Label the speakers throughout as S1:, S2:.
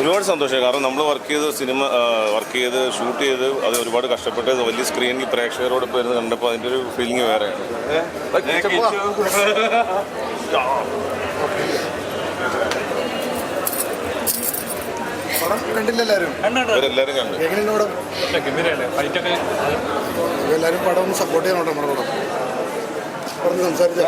S1: ഒരുപാട് സന്തോഷം കാരണം നമ്മൾ വർക്ക് ചെയ്ത് സിനിമ വർക്ക് ചെയ്ത് ഷൂട്ട് ചെയ്ത് അത് ഒരുപാട് കഷ്ടപ്പെട്ട് വലിയ സ്ക്രീനിൽ പ്രേക്ഷകരോട് ഇരുന്ന് കണ്ടപ്പോൾ അതിന്റെ ഒരു ഫീലിംഗ് വേറെ.
S2: പടം കണ്ടില്ല എല്ലാവരും
S3: കണ്ടുണ്ട്
S1: ഇവരെല്ലാവരും കണ്ടു.
S2: എങ്ങനെയുണ്ട് പടം?
S3: ഗംഭീരല്ലേ ഫൈറ്റൊക്കെ
S2: എല്ലാവരും പടം ഒന്ന് സപ്പോർട്ട് ചെയ്യണോട്ടോ നമ്മുടെ പടം. പറഞ്ഞ് സംസാരിച്ച.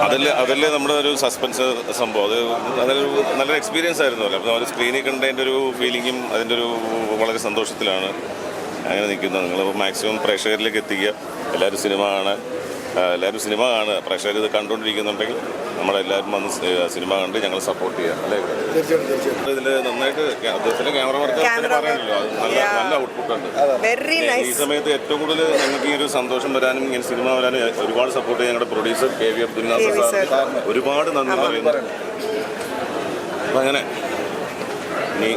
S1: അതല്ലേ അതല്ലേ നമ്മുടെ ഒരു സസ്പെൻസ് സംഭവം. അത് അതൊരു നല്ലൊരു എക്സ്പീരിയൻസ് ആയിരുന്നു. അല്ലേ? അപ്പോൾ അവർ സ്ക്രീനിൽ കണ്ടതിന്റെ ഒരു ഫീലിങ്ങും അതിന്റെ ഒരു വളരെ സന്തോഷത്തിലാണ്. അങ്ങനെ നിൽക്കുന്നത് നിങ്ങൾ മാക്സിമം പ്രേക്ഷകരിലേക്ക് എത്തിക്കുക. എല്ലാവരും സിനിമ കാണാൻ എല്ലാവരും സിനിമ കാണുക. പ്രേക്ഷകർ ഇത് കണ്ടുകൊണ്ടിരിക്കുന്നുണ്ടെങ്കിൽ നമ്മളെല്ലാവരും വന്ന് സിനിമ കണ്ട് ഞങ്ങൾ സപ്പോർട്ട് ചെയ്യുക. അല്ലേ? ഇതിൽ നന്നായിട്ട് അദ്ദേഹത്തിന്റെ ക്യാമറ വർക്ക് പറയാനല്ലോ അത് നല്ല നല്ല ഔട്ട്പുട്ട് ഉണ്ട്.
S4: വെരി
S1: ഈ സമയത്ത് ഏറ്റവും കൂടുതൽ ഞങ്ങൾക്ക് ഈ ഒരു സന്തോഷം വരാനും ഇങ്ങനെ സിനിമ വരാനും ഒരുപാട് സപ്പോർട്ട് ചെയ്യാൻ ഞങ്ങളുടെ producer K V Abdul Nasar sir. ഒരുപാട് നന്ദി പറയുന്നു. അപ്പം അങ്ങനെ ഇനി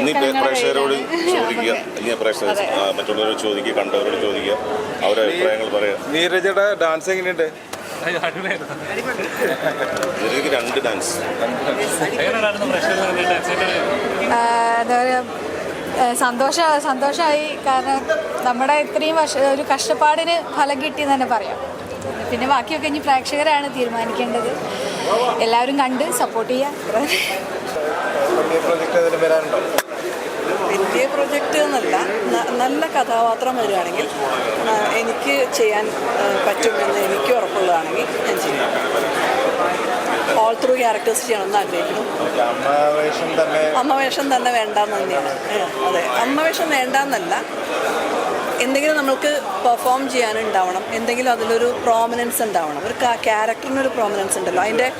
S1: ഇനി പ്രേക്ഷകരോട് ചോദിക്കുക. ഇനി പ്രേക്ഷകർ മറ്റുള്ളവരോട് ചോദിക്കുക കണ്ടവരോട് ചോദിക്കുക. അവരുടെ അഭിപ്രായങ്ങൾ പറയാം.
S5: നീരജയുടെ ഡാൻസ് എങ്ങനെയുണ്ട്?
S1: രണ്ട് ഡാൻസ്
S6: എന്താ പറയുക സന്തോഷ സന്തോഷമായി കാരണം നമ്മുടെ ഇത്രയും വർഷ ഒരു കഷ്ടപ്പാടിന് ഫലം കിട്ടി എന്ന് തന്നെ പറയാം. പിന്നെ ബാക്കിയൊക്കെ ഇനി പ്രേക്ഷകരാണ് തീരുമാനിക്കേണ്ടത്. എല്ലാവരും കണ്ട് സപ്പോർട്ട് ചെയ്യുക
S5: പ്രൊജക്ട്
S4: വലിയ പ്രൊജക്റ്റ് എന്നല്ല നല്ല കഥാപാത്രം വരികയാണെങ്കിൽ എനിക്ക് ചെയ്യാൻ പറ്റുമെന്ന് എനിക്ക് ഉറപ്പുള്ളതാണെങ്കിൽ ഞാൻ ചെയ്യാം. ഓൾ ത്രൂ ക്യാരക്ടേഴ്സ് ചെയ്യണമെന്ന് ആഗ്രഹിക്കുന്നു. അമ്മവേഷം തന്നെ വേണ്ടാന്ന് തന്നെയാണ്. അതെ. അമ്മവേഷം വേണ്ടാന്നല്ല. എന്തെങ്കിലും നമ്മൾക്ക് പെർഫോം ചെയ്യാനുണ്ടാവണം. എന്തെങ്കിലും അതിലൊരു പ്രോമിനൻസ് ഉണ്ടാവണം. ഒരു ക്യാരക്ടറിനൊരു പ്രോമിനൻസ് ഉണ്ടല്ലോ. അതിന്റെ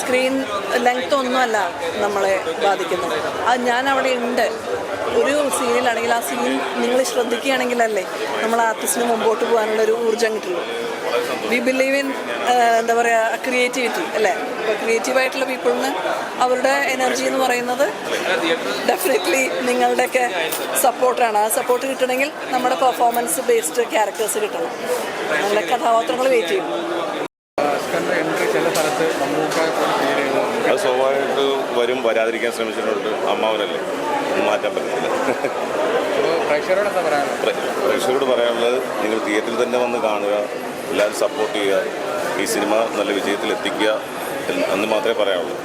S4: സ്ക്രീൻ ലെങ്ത് ഒന്നുമല്ല നമ്മളെ ബാധിക്കുന്നത്. അത് ഞാൻ അവിടെ ഉണ്ട്. ഒരു സീനിലാണെങ്കിൽ ആ സീൻ നിങ്ങൾ ശ്രദ്ധിക്കുകയാണെങ്കിലല്ലേ നമ്മൾ ആർട്ടിസ്റ്റിന് മുമ്പോട്ട് പോകാനുള്ള ഒരു ഊർജം കിട്ടുള്ളൂ. വി ബിലീവ് ഇൻ എന്താ പറയുക ക്രിയേറ്റിവിറ്റി അല്ലേ? അപ്പോൾ ക്രിയേറ്റീവായിട്ടുള്ള പീപ്പിളിന് അവരുടെ എനർജി എന്ന് പറയുന്നത് ഡെഫിനറ്റ്ലി നിങ്ങളുടെയൊക്കെ സപ്പോർട്ടാണ് ആ സപ്പോർട്ട് കിട്ടണമെങ്കിൽ നമ്മുടെ പെർഫോമൻസ് ബേസ്ഡ് ക്യാരക്ടേഴ്സ് കിട്ടണം. നമ്മുടെ കഥാപാത്രങ്ങൾ വെയിറ്റ് ചെയ്യും
S1: അത് സ്വാഭാവികമായിട്ട് വരും വരാതിരിക്കാൻ ശ്രമിച്ചിട്ടുണ്ട്. അമ്മാവനല്ലേ. ഒന്നും മാറ്റാൻ പറ്റില്ല
S5: പറയാനുള്ളത്?
S1: പ്രേക്ഷകരോട് പറയാനുള്ളത് നിങ്ങൾ തിയേറ്ററിൽ തന്നെ വന്ന് കാണുക. എല്ലാവരും സപ്പോർട്ട് ചെയ്യുക. ഈ സിനിമ നല്ല വിജയത്തിൽ എത്തിക്കുക എന്ന് മാത്രമേ പറയാനുള്ളൂ.